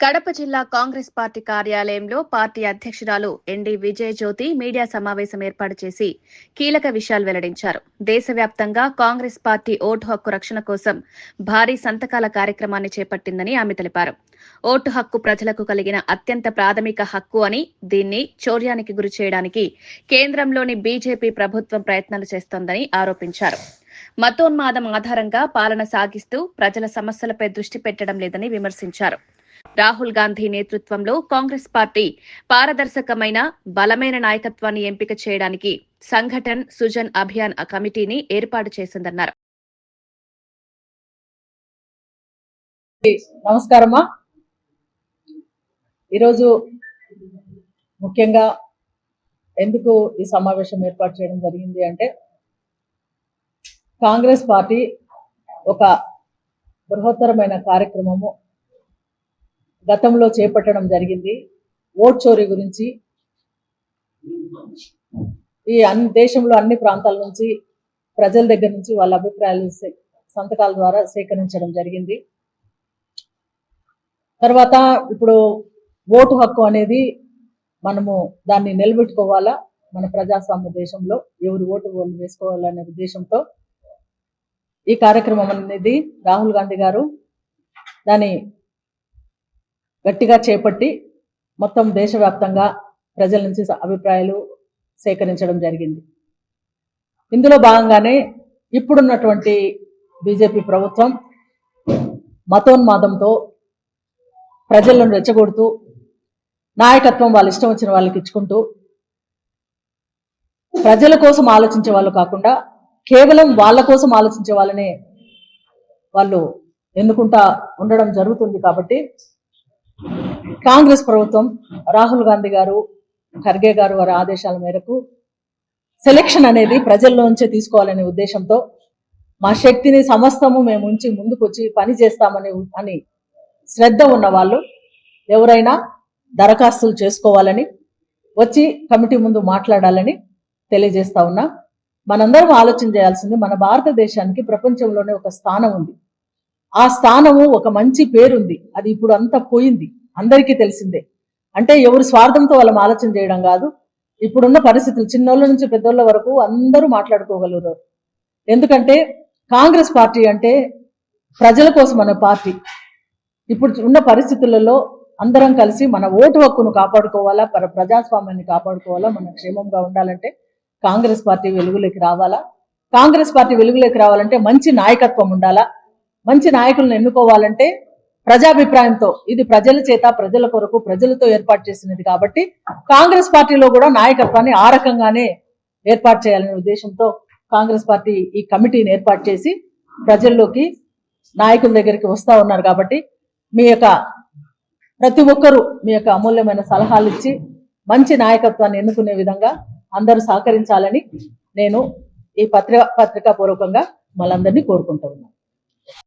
కడప జిల్లా కాంగ్రెస్ పార్టీ కార్యాలయంలో పార్టీ అధ్యక్షురాలు N D Vijaya Jyothi media సమావేశం ఏర్పాటు చేసి కీలక విషయాలు వెల్లడించారు. దేశవ్యాప్తంగా కాంగ్రెస్ పార్టీ ఓటు హక్కు రక్షణ కోసం భారీ సంతకాల కార్యక్రమాన్ని చేపట్టిందని ఆమె తెలిపారు. ఓటు హక్కు ప్రజలకు కలిగిన అత్యంత ప్రాథమిక హక్కు అని దీన్ని చౌర్యానికి గురి చేయడానికి కేంద్రంలోని బీజేపీ ప్రభుత్వం ప్రయత్నాలు చేస్తోందని ఆరోపించారు. మతోన్మాదం ఆధారంగా పాలన సాగిస్తూ ప్రజల సమస్యలపై దృష్టి పెట్టడం లేదని విమర్శించారు. రాహుల్ గాంధీ నేతృత్వంలో కాంగ్రెస్ పార్టీ పారదర్శకమైన బలమైన నాయకత్వాన్ని ఎంపిక చేయడానికి సంఘటన్ సుజన్ అభియాన్ కమిటీని ఏర్పాటు చేసిందన్నారు. నమస్కారమ్మా ఈరోజు ముఖ్యంగా ఎందుకు ఈ సమావేశం ఏర్పాటు చేయడం జరిగింది అంటే కాంగ్రెస్ పార్టీ ఒక బృహత్తరమైన కార్యక్రమము గతంలో చేపట్టడం జరిగింది. ఓట్ చోరీ గురించి ఈ అన్ని దేశంలో అన్ని ప్రాంతాల నుంచి ప్రజల దగ్గర నుంచి వాళ్ళ అభిప్రాయాలు సే- సంతకాల ద్వారా సేకరించడం జరిగింది. తర్వాత ఇప్పుడు ఓటు హక్కు అనేది మనము దాన్ని నిలబెట్టుకోవాలా? మన ప్రజాస్వామ్య దేశంలో ఎవరు ఓటు వాళ్ళు వేసుకోవాలనే ఉద్దేశంతో ఈ కార్యక్రమం అనేది రాహుల్ గాంధీ గారు దాన్ని గట్టిగా చేపట్టి మొత్తం దేశవ్యాప్తంగా ప్రజల నుంచి అభిప్రాయాలు సేకరించడం జరిగింది. ఇందులో భాగంగానే ఇప్పుడున్నటువంటి బీజేపీ ప్రభుత్వం మతోన్మాదంతో ప్రజలను రెచ్చగొడుతూ నాయకత్వం వాళ్ళు ఇష్టం వచ్చిన వాళ్ళకి ఇచ్చుకుంటూ ప్రజల కోసం ఆలోచించే వాళ్ళు కాకుండా కేవలం వాళ్ళ కోసం ఆలోచించే వాళ్ళనే వాళ్ళు ఎన్నుకుంటా ఉండడం జరుగుతుంది కాబట్టి కాంగ్రెస్ ప్రభుత్వం రాహుల్ గాంధీ గారు ఖర్గే గారు వారి ఆదేశాల మేరకు సెలెక్షన్ అనేది ప్రజల్లోంచే తీసుకోవాలనే ఉద్దేశంతో మా శక్తిని సమస్తము మేము ఉంచి ముందుకొచ్చి పని చేస్తామని అని శ్రద్ధ ఉన్న వాళ్ళు ఎవరైనా దరఖాస్తులు చేసుకోవాలని వచ్చి కమిటీ ముందు మాట్లాడాలని తెలియజేస్తా ఉన్నా. మనందరం ఆలోచన చేయాల్సింది మన భారతదేశానికి ప్రపంచంలోనే ఒక స్థానం ఉంది. ఆ స్థానము ఒక మంచి పేరుంది. అది ఇప్పుడు అంతా పోయింది. అందరికీ తెలిసిందే. అంటే ఎవరు స్వార్థంతో వాళ్ళం ఆలోచన చేయడం కాదు. ఇప్పుడున్న పరిస్థితులు చిన్నోళ్ళ నుంచి పెద్దోళ్ళ వరకు అందరూ మాట్లాడుకోగలరు. ఎందుకంటే కాంగ్రెస్ పార్టీ అంటే ప్రజల కోసం అనే పార్టీ. ఇప్పుడు ఉన్న పరిస్థితులలో అందరం కలిసి మన ఓటు హక్కును కాపాడుకోవాలా మన ప్రజాస్వామ్యాన్ని కాపాడుకోవాలా మన క్షేమంగా ఉండాలంటే కాంగ్రెస్ పార్టీ వెలుగులోకి రావాలా. కాంగ్రెస్ పార్టీ వెలుగులోకి రావాలంటే మంచి నాయకత్వం ఉండాలా. మంచి నాయకులను ఎన్నుకోవాలంటే ప్రజాభిప్రాయంతో ఇది ప్రజల చేత ప్రజల కొరకు ప్రజలతో ఏర్పాటు చేసినది కాబట్టి కాంగ్రెస్ పార్టీలో కూడా నాయకత్వాన్ని ఆ రకంగానే ఏర్పాటు చేయాలనే ఉద్దేశంతో కాంగ్రెస్ పార్టీ ఈ కమిటీని ఏర్పాటు చేసి ప్రజల్లోకి నాయకుల దగ్గరికి వస్తూ ఉన్నారు కాబట్టి మీ యొక్క ప్రతి ఒక్కరూ మీ యొక్క అమూల్యమైన సలహాలు ఇచ్చి మంచి నాయకత్వాన్ని ఎన్నుకునే విధంగా అందరూ సహకరించాలని నేను ఈ పత్రిక పత్రికా పూర్వకంగా మనందరినీ కోరుకుంటూ ఉన్నాను.